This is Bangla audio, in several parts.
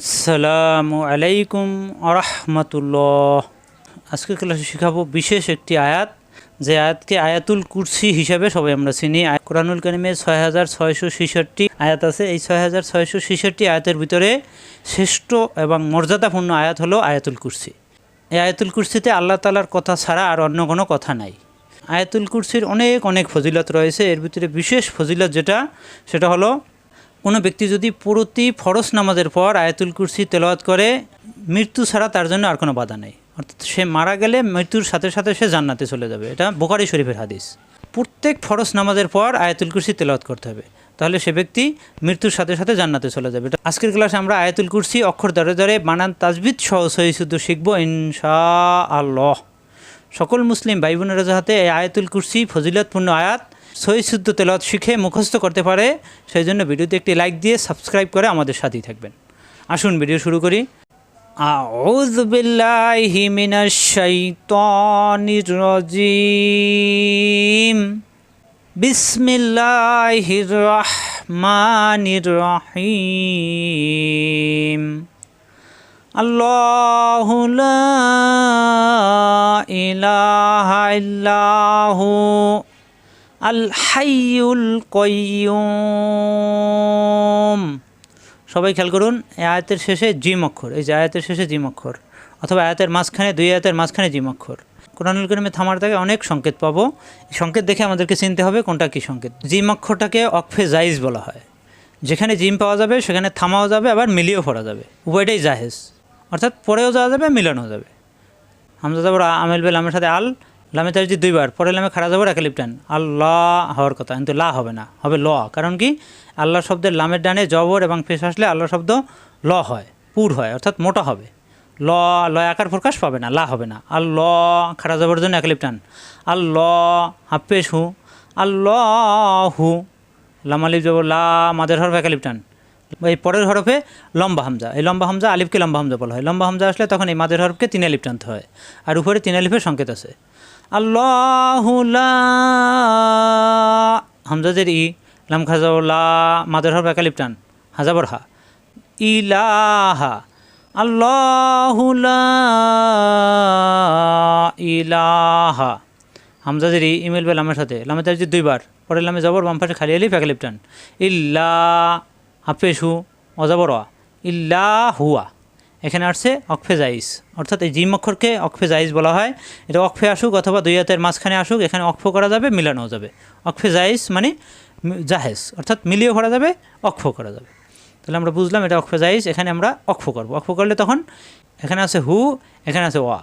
আসসালামু আলাইকুম আরহামতুল্লাহ। আজকে ক্লাসে শেখাবো বিশেষ একটি আয়াত, যে আয়াতকে আয়াতুল কুরসি হিসাবে সবাই আমরা চিনি। কোরআনুল কারিমে ছয় হাজার ছয়শো ছেষট্টি আয়াত আছে। এই ছয় হাজার ছয়শো ছেষট্টি আয়াতের ভিতরে শ্রেষ্ঠ এবং মর্যাদাপূর্ণ আয়াত হলো আয়াতুল কুরসি। এই আয়াতুল কুরসিতে আল্লাহ তালার কথা ছাড়া আর অন্য কোনো কথা নাই। আয়াতুল কুরসির অনেক অনেক ফজিলত রয়েছে। এর ভিতরে বিশেষ ফজিলত যেটা, সেটা হলো কোনো ব্যক্তি যদি প্রতি ফরস নামাজের পর আয়াতুল কুরসি তেলাওয়াত করে, মৃত্যু ছাড়া তার জন্য আর কোনো বাধা নেই। অর্থাৎ সে মারা গেলে মৃত্যুর সাথে সাথে সে জান্নাতে চলে যাবে। এটা বোকারি শরীফের হাদিস। প্রত্যেক ফরস নামাজের পর আয়াতুল কুরসি তেলাওয়াত করতে হবে। তাহলে সে ব্যক্তি মৃত্যুর সাথে সাথে জান্নাতে চলে যাবে। আজকের ক্লাসে আমরা আয়াতুল কুরসি অক্ষর দরে দরে বানান তাজবিদ সহ সহি শুদ্ধ শিখব ইনশা আল্লাহ সকল মুসলিম ভাই বোনেরা যাহাতে এই আয়াতুল কুরসি ফজিলতপূর্ণ আয়াত সহি শুদ্ধ তেলাওয়াত শিখে মুখস্থ করতে পারে সেই জন্য ভিডিওতে একটি লাইক দিয়ে সাবস্ক্রাইব করে আমাদের সাথেই থাকবেন আসুন ভিডিও শুরু করি أعوذ بالله من الشيطان الرجيم بسم الله الرحمن الرحيم الله لا إله إلا هو আল হাইউল কয়ুম সবাই খেয়াল করুন আয়াতের শেষে জিম অক্ষর, এই যে আয়াতের শেষে জিম অক্ষর, অথবা আয়াতের মাঝখানে, দুই আয়াতের মাঝখানে জিম অক্ষর। কোরআনুল করিমে থামার থেকে অনেক সংকেত পাবো। সংকেত দেখে আমাদেরকে চিনতে হবে কোনটা কী সংকেত। জিম অক্ষরটাকে অক্ষে জাইজ বলা হয়। যেখানে জিম পাওয়া যাবে, সেখানে থামাও যাবে, আবার মিলিয়েও পড়া যাবে। উভয়টাই জাহেজ। অর্থাৎ পরেও যাওয়া যাবে মিলানো যাবে। আমরা যাব আমেল বেল, আমার সাথে আল লামে তাজি দুইবার পরে লামে খাড়া যাবর একালিপটান আল্লাহ হওয়ার কথা, কিন্তু লা হবে না, হবে ল। কারণ কি? আল্লাহ শব্দের লামের ডানে জবর এবং পেশ আসলে আল্লাহ শব্দ ল হয়, পুর হয়, অর্থাৎ মোটা হবে। ল ল আকার প্রকাশ পাবে না, লা হবে না। আল্লাহ খাড়া যাবর জন্য একালিপটান আল্লাহ হাফেশ হু, আল্লাহ হু লামালিপ জবর, লা মাদের হরফ একালিপটান এই পরের হরফে লম্বা হামজা, এই লম্বা হামজা আলিফকে লম্বা হামজা বলা হয়। লম্বা হামজা আসলে তখন এই মাদের হরফকে তিন আলিফ টানতে হয়, আর উপরে তিন আলিফের সংকেত আছে। আল্লাহ হামজাদের ই, লাম খাজাউল্লা মাদের হরফ একালিফ টান হাজাবর হা ইলাহা, আল্লাহ ইলাহা হামজাদের ই, ইমেল বে লামের সাথে, লামে তার দুইবার পরে লামে জবর, বাম পাশে খালি আলিফ একালিফ টান, ইল্লা হাফেশু অজাবরা ইল্লা হুয়া। এখানে আসছে অক্ষফেজাইজ অর্থাৎ এই জিম অক্ষরকে অক্ষফেজাইজ বলা হয়। এটা অক্ষফে আসুক অথবা দুই হাতের মাঝখানে আসুক, এখানে অক্ষ করা যাবে মিলানো যাবে। অক্ষফেজাইজ মানে জাহেজ, অর্থাৎ মিলিয়ে করা যাবে অক্ষ করা যাবে। তাহলে আমরা বুঝলাম এটা অক্ষফেজাইজ এখানে আমরা অক্ষ করব। অক্ষ করলে তখন এখানে আছে হু, এখানে আছে ওয়া।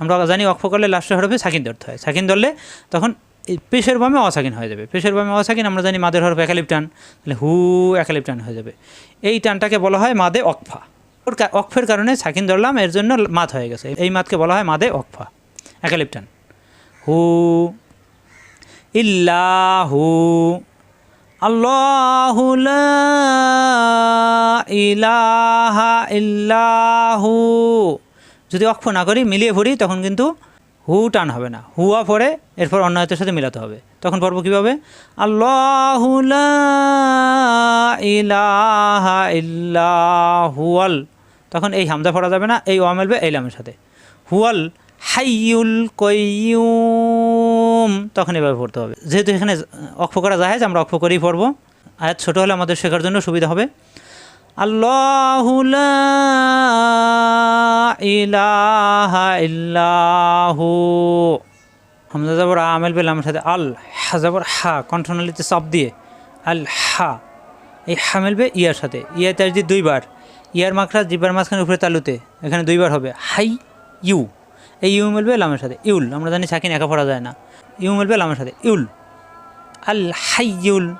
আমরা জানি অক্ষ করলে লাস্টের হরফে সাকিন ধরতে হয়। সাকিন ধরলে তখন এই পেশের বামে অসাকিন হয়ে যাবে। পেশের বামে অসাকিন, আমরা জানি মাদের হরফ একালিপ টান তাহলে হু একালিপ টান হয়ে যাবে। এই টানটাকে বলা হয় মাদে অকফা। অক্ষের কারণে সাকিন ধরলাম, এর জন্য মাত হয়ে গেছে। এই মাতকে বলা হয় মাদে অকফা একালিপ টান হু ইল্লাহু আল্লাহু ইলাহা ইল্লাহু যদি অক্ষ না করি, মিলিয়ে পড়ি, তখন কিন্তু হু টান হবে না। হুয়া পরে এরপর অন্য হাতের সাথে মিলাতে হবে। তখন পড়ব কীভাবে? আল্লাহু লা ইলাহা ইল্লাহুয়াল তখন এই হামজা পড়া যাবে না, এই ওয়া মেলবে এই লামের সাথে। হুয়াল হাইয়ুল কয়ুম তখন এভাবে পড়তে হবে। যেহেতু এখানে অক্ষ করা জাহেজ, আমরা অক্ষ করেই পড়ব। আয়াত ছোটো হলে আমাদের শেখার জন্য সুবিধা হবে। আল্লাহু হামজা যাবর আমেল বেলামের সাথে আল হা যাবর হা, কণ্ঠনালীতে চাপ দিয়ে, আল হা। এই হা মেলবে ইয়ার সাথে। ইয়া তার দুইবার। ইয়ার মাখরা জিবার মাঝখানে উপরে তালুতে। এখানে দুইবার হবে। হাই, ইউ। এই ইউ মেলবে লামের সাথে। ইউল, আমরা জানি সাকিন একা পড়া যায় না। ইউ মেলবে লামের সাথে। ইউল। আল হাই, ইউল।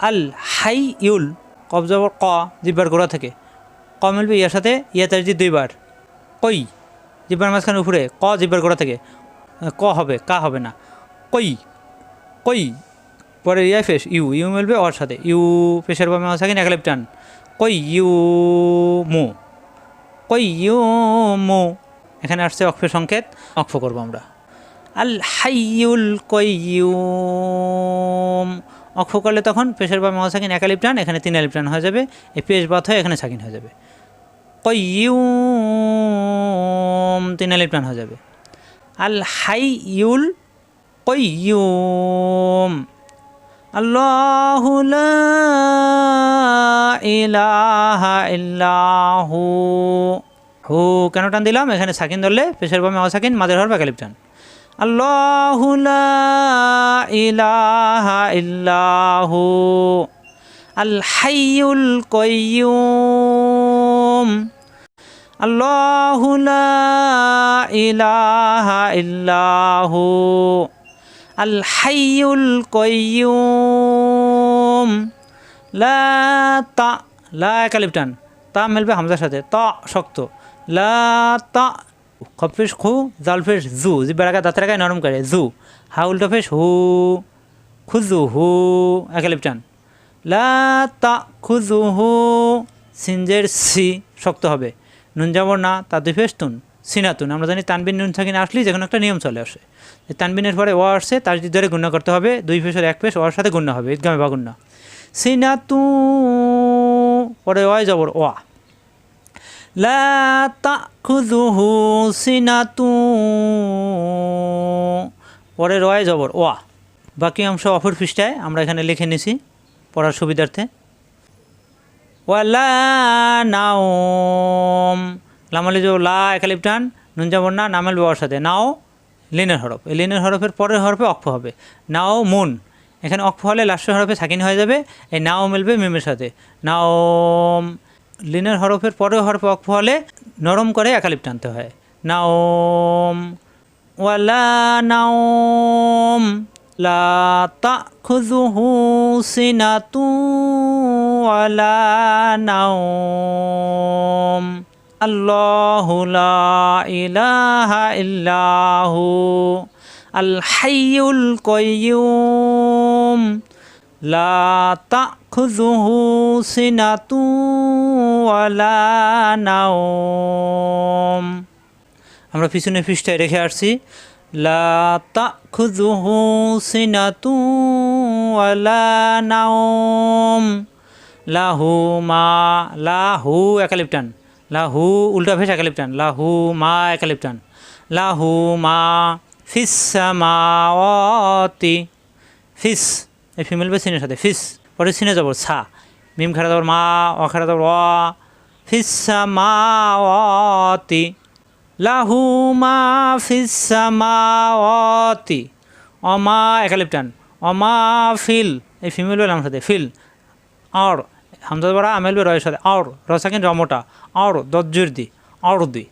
আল হাই, ইউল। কব যাবর ক, জিব্বার গোড়া থেকে। ক মিলবে ইয়ার সাথে, ইয়া তার জি দুইবার। কই? জিব্বার মাঝখানে, উপরে। ক, জিব্বার গোড়া থেকে। ক হবে, কা হবে না। কই? কই? পরে ইয়া ফেস, ইউ। ইউ মিলবে ওর সাথে। ইউ পেশের বামে থাকেন এক টান। কই ইউ মু কই ইউ মু এখানে আসছে অক্ষের সংকেত, অক্ষ করব আমরা। আল হাইয়ুল কয়ুম অক্ষ করলে তখন পেশের বা মহাসাকিন একালিপ টান, এখানে তিন আলিপ হয়ে যাবে। এই পেশ বাত হয়ে এখানে সাকিন হয়ে যাবে। কয়ুম তিন আলিফ টান হয়ে যাবে। আল হাইয়ুল কয়ুম আল্লাহু ইলাহা ইল্লাহু। হু, কেন টান দিলাম? এখানে সাকিন ধরলে পেশের বামে অসাকিন মাঝের হর বাকালিপ টান। আল্লাহু লা ইলাহা ইল্লাহু। আল হাইয়ুল ইলাহা ইল্লাহু। আল হাইয়ুল কয়ুম লা তা লা তা মেলবে হামজার সাথে। ত শক্ত। লা তা খফিস খু জালফিস জু। জি বেড়াকা দাঁতের গায়ে নরম করে, জু। হা উল্টো ফেস হু খুজু হু একালিপটান লা তা খুজু হু, সিনজের সি, শক্ত হবে। নুন যাবর না তা দুই ফেস তুন। সিনাতুন। আমরা জানি তানবিন নুন থাকিনে আসলেই যেকোনো একটা নিয়ম চলে আসে। তানবিনের পরে ও আসছে, তার ধরে গুণ্য করতে হবে, দুই ফেসের এক ফেস, ওর সাথে গুণ্য হবে, ঈদগামে বা গুণ্য সিনাতু, পরে ওয় জবর ওয়া। লা সিনাতু, পরে রয় জবর ওয়া। বাকি অংশ অপর পৃষ্ঠায় আমরা এখানে লিখে নিছি পড়ার সুবিধার্থে। ওয়ালা নাওম। লামালি যে লা একালিপ টান নুন যেমন না নামেল বাবার সাথে নাও লিনের হরফ। এই লিনের হরফের পরের হরফে অক্ষ হবে। নাও মুন। এখানে অক্ষ হলে লাস্ট হরফে সাকিন হয়ে যাবে। এই নাও মিলবে মিমের সাথে। নাও লিনের হরফের পরের হরফে অক্ষ হলে নরম করে একালিপ টানতে হয়। নাওম ওয়ালা নাওম লা তাখুযুহু সিনাতু ওয়ালা আল্লাহু লা ইলাহা ইল্লাহু আল হাইয়ুল কাইয়্যুম লা তাখুযুহু সিনাতু ওয়ালা নাওম। আমরা পিছনে পৃষ্ঠায় রেখে আসছি, লা তাখুযুহু সিনাতু ওয়ালা নাওম, লাহু মা, লাহু, একালিপটান। লাহু উল্টা ভেস একালিপটান। লাহু মা একালিপটান। লাহু মা ফিস সামাওয়াতি। ফিস, এই ফিমেল বেসিনের সাথে। ফিস, পরে সিনে যাব সা মিম খারা যাবর মা, অ খারা যাবর অ ফিস সামাওয়াতি। লাহু মা ফিস সামাওয়াতি। অমা একালিপটান। অমা ফিল, এই ফিমেল বেলাম সাথে, ফিল। আর হামজা বড়া, আমেল বে রয়ের সাথে। আর রসাকিন রমটা। আর দজ্জুর দি দি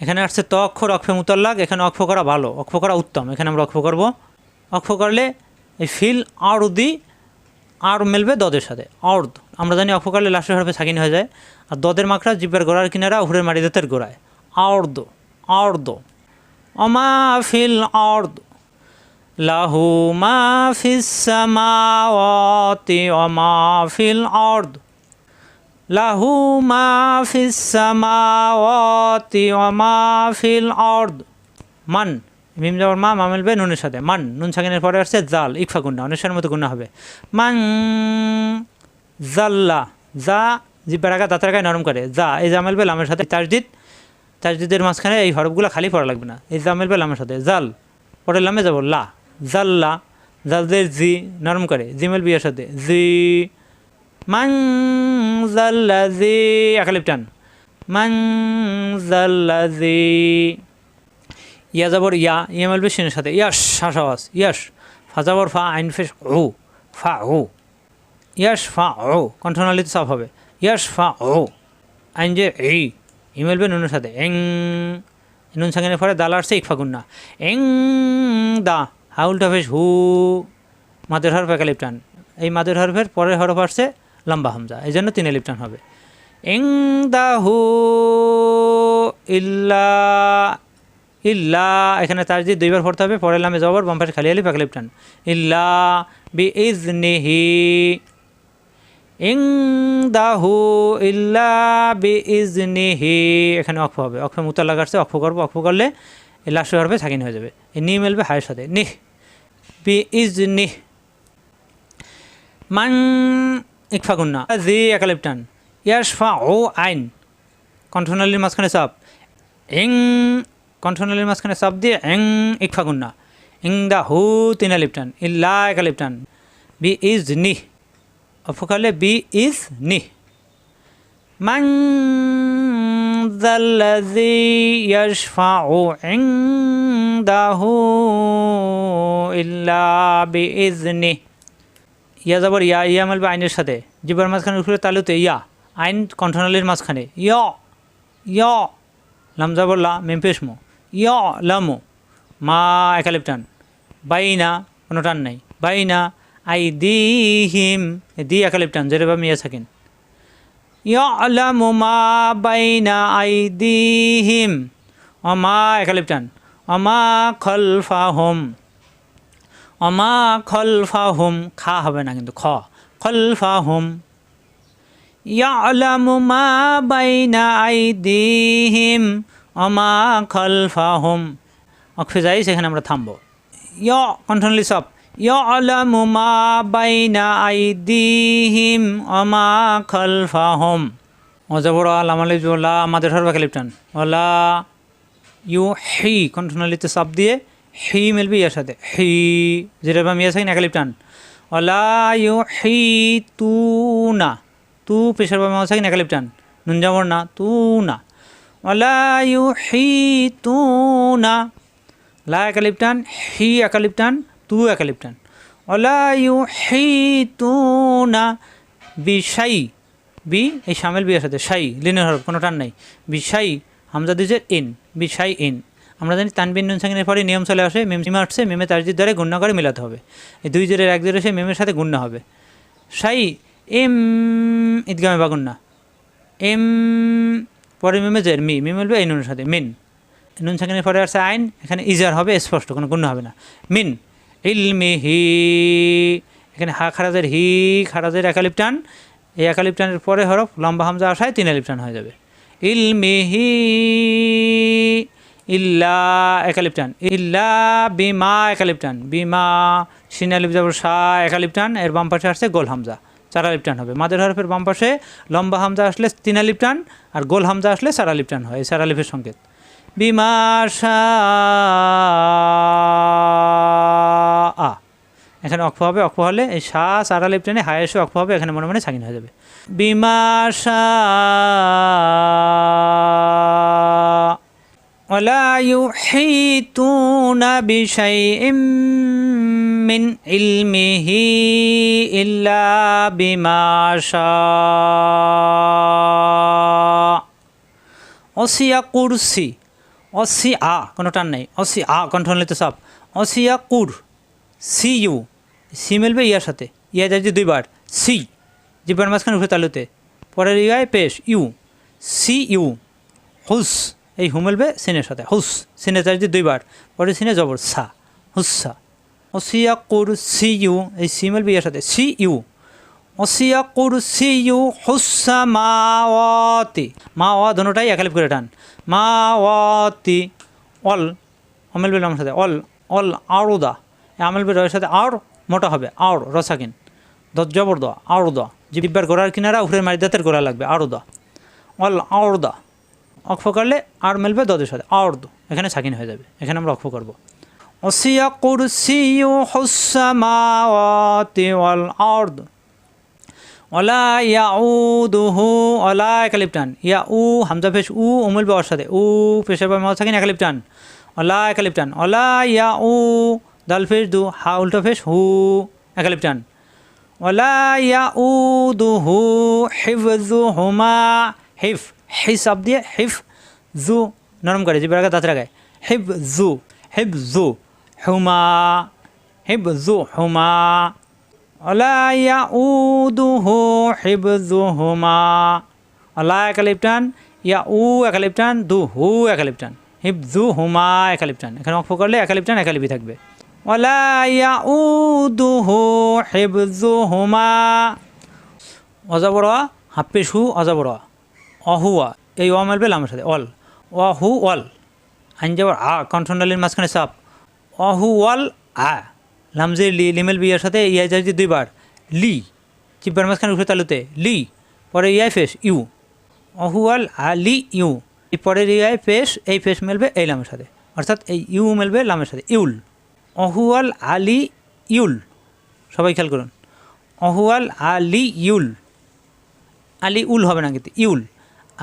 এখানে আসছে ত অক্ষর অক্ষ মুতাল্লাক। এখানে অক্ষ করা ভালো অক্ষ করা উত্তম। এখানে আমরা অক্ষ করব। অক্ষ করলে এই ফিল আর দি আর মেলবে দদের সাথে। অর্দ আমরা জানি অক্ষ করলে লাস্টের হরফে সাকিন হয়ে যায়। আর দদের মাখরা জিব্বের গোড়ার কিনারা উপরের মারি দাঁতের গোড়ায়। অর্দ অর্দ অমা ফিল অর্দ লাহু মা ফিস সামাওয়াতি ওয়া মা ফিল আরদ লাহু মা ফিস সামাওয়াতি ওয়া মা ফিল মান, মিম যাওয়ার মা মামেল বে নুনের সাথে। মান, নুন সাকিনের পরে আসছে জাল, ইকফা গুন্না অনেশ্বরের মতো গুন্না হবে। মান জাল্লা যা জিব্বার আগা দাঁতের গায়ে নরম করে। যা এই জামেল বে লামের সাথে তাজদিদ। তাজদিদের মাঝখানে এই হরফগুলো খালি পড়া লাগবে না। এই জামেল বে লামের সাথে। জাল পরে লামে যাব লা। জাল্লা, জালদের জি, নরম করে। জিমেল বিয়ের সাথে। জি মান জাল্লা জি একালিপ টান মান জাল্লা জি ইয়া যাবর ইয়া ইয়ামাল বেশিনের সাথে। ইয়াস শাসাওয়াস ইয়াস ফা যাবর ফা আইন ফেস ও ফা ও ইয়াস ফা ও কণ্ঠনালীতে সাফ হবে। ইয়াস ফা ও আইন যে এই ইমেল বে নুনের সাথে। এং, নুন সাঙ্গেনের পরে দাল আসছে, ইকফা না। এং, দা হাউলটা ফেস হু। মাদের হরফ একালিপটান এই মাদের হরফের পরের হরফ আসছে লম্বা হামজা এই জন্য তিনে লিপটান হবে। হু ইল্লা ইল্লা, এখানে তার যে দুইবার পড়তে হবে পরে লামে জবর বাম খালি আলি পাকা লিপটান। ইল্লা বি ইজ নিহি ইং ইল্লা বি ইজ নিহি এখানে অক্ষ হবে। অক্ষ মুতা লাগাচ্ছে অক্ষ করব, অক্ষ করলে লাস্ট হরফে সাকিন হয়ে যাবে। নি মেলবে হায়ের সাথে, নিহ বি ইজ নিহ মান ইকফা গুন্না জি একালিপটান ইয়াস ফা ও আইন কণ্ঠনালীর মাঝখানে চাপ এং কণ্ঠনালীর মাঝখানে চাপ দিয়ে এং ইকফা গুন্না ইং দা হু তিন আলিফ টান ইল্লা এক আলিফ টান বি ইজ নি অফকালে বি ইজ নি من ذا الذي يشفع عنده إلا بإذنه ইয়া যাবার, ইয়া ইয়া মালবে আইনের সাথে। জিবার মাঝখানে উঠলে তালুতে ইয়া, আইন কণ্ঠনালীর মাঝখানে। ইয় ইয়, লাম যাবর লা, মেম পেশমো ইয়, লামো মা। একালিপটান বাইনা, কোনো টান নাই। বাইনা, আই দি হিম। দি একালিপটান যেটা মিয়া থাকেন ইয়ালামু মা বাইনা আইদিহিম অমা একালিপটান অমা খলফাহুম অমা খলফাহুম, খা হবে না কিন্তু খ। খলফাহুম। ইয়ালামু মা বাইনা আইদিহিম, অমা খলফাহুম। অক্ষে যাই, সেখানে আমরা থামবো। ইয় কণ্ঠনলি সব। ইয়ালামু মা বাইনা আইদিহিম, অমা খলফাহুম। অজবর আলামালি জোলা আমাদের হরবা লিপটান ওলা ইউ হি কণ্ঠনালিতে চাপ দিয়ে হি মিলবে ইয়ার সাথে। হি যেটা বা মিয়া থাকেন একালিপটান। ওলা ইউ হি তু না তু পেশার বা মিয়া থাকেন একালিপটান। নুন যাবর না তু না ইউ হি তু না লা একালিপটান, হি একালিপটান, তু একালিপটান। ওলা ইউ হি তু না বিশাই বি, এই সামেল বিয়ের সাথে সাই লিনের হরফ, কোনো টান নাই। বিশাই হামজা দিছে ইন বিশাই ইন। আমরা জানি তানবিন নুন সাঙ্গিনের পরে নিয়ম চলে আসে, মেম সীমা আসছে, মেমে তারজির দ্বারা গুণ্য করে মিলাতে হবে। এই দুই জোরের এক জোরে সে মেমের সাথে গুণ্য হবে। সাই, এম, ঈদগামে বা গুণ্যা এম, পরে মেমে জের, মি। মি মিলবে এই নুনের সাথে, মিন। নুন সাঙ্গিনের পরে আসছে আইন, এখানে ইজার হবে, স্পষ্ট, কোনো গুণ্য হবে না। মিন, ইলমি হি। এখানে হা খারাজের হি, খারাজের একালিপটান এই একালিপটানের পরে হরফ, লম্বা হামজা আসায় তিন আলিপটান হয়ে যাবে। ইলমিহি ইল্লা একালিপটান, ইল্লা বিমা একালিপটান, বিমা সিন আলিপ যাবর শাহ একালিপটান, এর বাম পাশে আসছে গোল হামজা চার আলিপটান হবে। মাদের হরফের বাম পাশে লম্বা হামজা আসলে তিন আলিপটান আর গোল হামজা আসলে চার আলিপটান হয়, এই চার আলিফের সংকেত। বিমা আ। এখানে অক্ষ হবে, অক্ষ হলে এই সা টেনে হায় এসে অক্ষ হবে, এখানে মনে মনে সাকিন হয়ে যাবে। বিমা শাহ ولا يحيطون بشيء من علمه إلا بما شاء অসিয়া কুরসি অসি আ কোনো টান নেই অসি আ কণ্ঠন লিতে সব অসিয়া কুর সি ইউ সি মিলবে ইয়ার সাথে ইয়া যাচ্ছে দুইবার সি জিব্বার মাঝখানে উঠে তালুতে পরের ইয়ায় পেশ ইউ সি ইউ হুস এই হু মিলবে সিনের সাথে। হুস, সিনে চার্জি দুইবার, পরে সিনে জবর সা, হুসা অসিয়া কুর সি ইউ, এই সি মিলবে ইয়ার সাথে, সি ইউ। অসিয়া কুর সি ইউ, হুসা মাওয়াতি মা ওয়া দুটাই একালিপ করে টান। মা অল, অমিল বেল আমার সাথে, অল অল আড়ুদা আমেল বের এর সাথে আর মোটা হবে, আর, রসাকিন। দত জবর আর দোয়া জিব্বার গোড়ার কিনারা উপরের মারি দাঁতের গোড়া লাগবে আর দোয়া অল আর দা অক্ষ করলে আর মেলবে দদের সাথে দো এখানে সাকিন হয়ে যাবে, এখানে আমরা অক্ষ করব। অসিয়া কুরসিউ হুসামাওয়াতি ওয়াল আরদ ওলা ইয়াউদুহু, ওলা একালিপটান ইয়া উ, হামজা ফেস উ উমুল বাবার সাথে। উ, পেশের বাবা থাকেন একালিপটান ওলা একালিপটান ওলা ইয়া উ, দাল ফেস দু, হা উল্টো ফেস হু একালিপটান ওলা ইয়া উ দু হু হিফজু হুমা হিফ। হিস আব দিয়ে হিফ জু, নরম করে জিবার আগে দাঁত রাখায় হিফ জু হিফ জু, হুমা, হিফ জু, হুমা। ওলা ইয়া উ দু হু হিফ জু, হুমা। ওলা একালিপটান ইয়া উ একালিপটান দু হু একালিপটান। হিফ জু, হুমা একালিপটান। এখানে অক্ষ করলে একালিপটান, একালিপি থাকবে। ওলা ইয়া উ দু হু হিফ জু, হুমা। অজাবর হাপ্পে সু অজাবর। অহুয়া, এই অ মালবে লামের সাথে অল অহু অল আইন যাবার আ, কণ্ঠনালীর মাঝখানে সাপ। অহু অল আ লামজে লি, লিমেল বিয়ার সাথে ইয়া যাচ্ছে দুইবার। লি চিব্বার মাঝখানে উঠে তালুতে। লি পরে ইয়াই ফেস, ইউ। অহুয়াল আলি ইউ। এই পরের ইয়ায় পেশ এই ফেস মেলবে এই লামের সাথে। অর্থাৎ এই ইউ মেলবে লামের সাথে, ইউল। অহুয়াল আলি ইউল। সবাই খেয়াল করুন। অহুয়াল আলি ইউল। আলি উল হবে না কিন্তু, ইউল।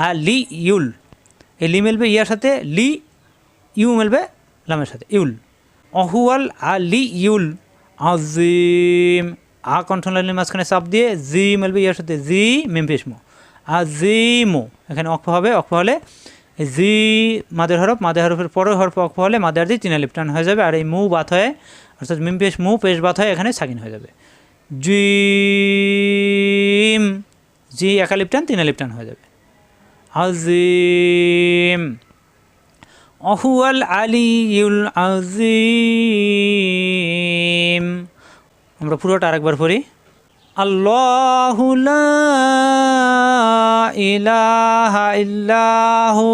আলি ইউল। এই লি মেলবে ইয়ার সাথে, লি ইউ মেলবে লামের সাথে, ইউল। অহুয়াল আলি ইউল। আজিম। আ কণ্ঠলালির মাঝখানে চাপ দিয়ে জি মেলবে ইয়ার সাথে, জি মেমপেশমো আজিমো। এখানে অক্ষ হবে, অক্ষ হলে জি মাদের হরফ, মাদের হরফের পরের হরফ অক্ষ হলে মাদার দিয়ে তিনা লিপটান হয়ে যাবে, আর এই মু বাত হয়ে, অর্থাৎ মিম পেশ মু, পেশ বাত হয়ে এখানে সাকিন হয়ে যাবে। জিম। জি, একা লিপটান তিনা লিপটান হয়ে যাবে। আজিম অহুয়াল আলিউল আজিম আমরা পুরোটা আরেকবার পড়ি। আল্লাহু লা ইলাহা ইল্লাহু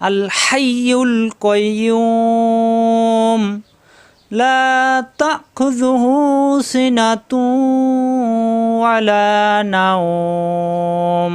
আল হাইয়ুল কাইয়্যুম লা তাখুযুহু সিনাতু ওয়ালা নাওম।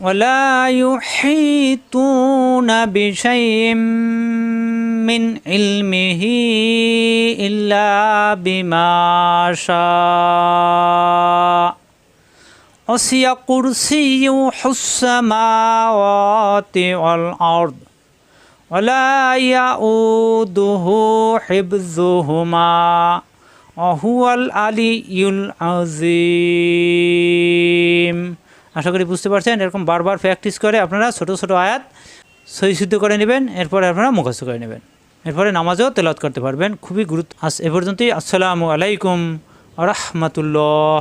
ولا يحيطون بشيء من علمه إلا بما شاء. وسع كرسيه السماوات والأرض ولا يؤوده حفظهما وهو العلي العظيم. আশা করি বুঝতে পারছেন, এরকম বারবার প্র্যাকটিস করে আপনারা ছোট ছোট আয়াত সহি সিদ্ধ করে নেবেন, এরপরে আপনারা মুখস্থ করে নেবেন। এরপরে নামাজও তেলাত করতে পারবেন, খুবই গুরুত্ব আস এ পর্যন্তই, আসসালামু আলাইকুম রহমতুল্লাহ।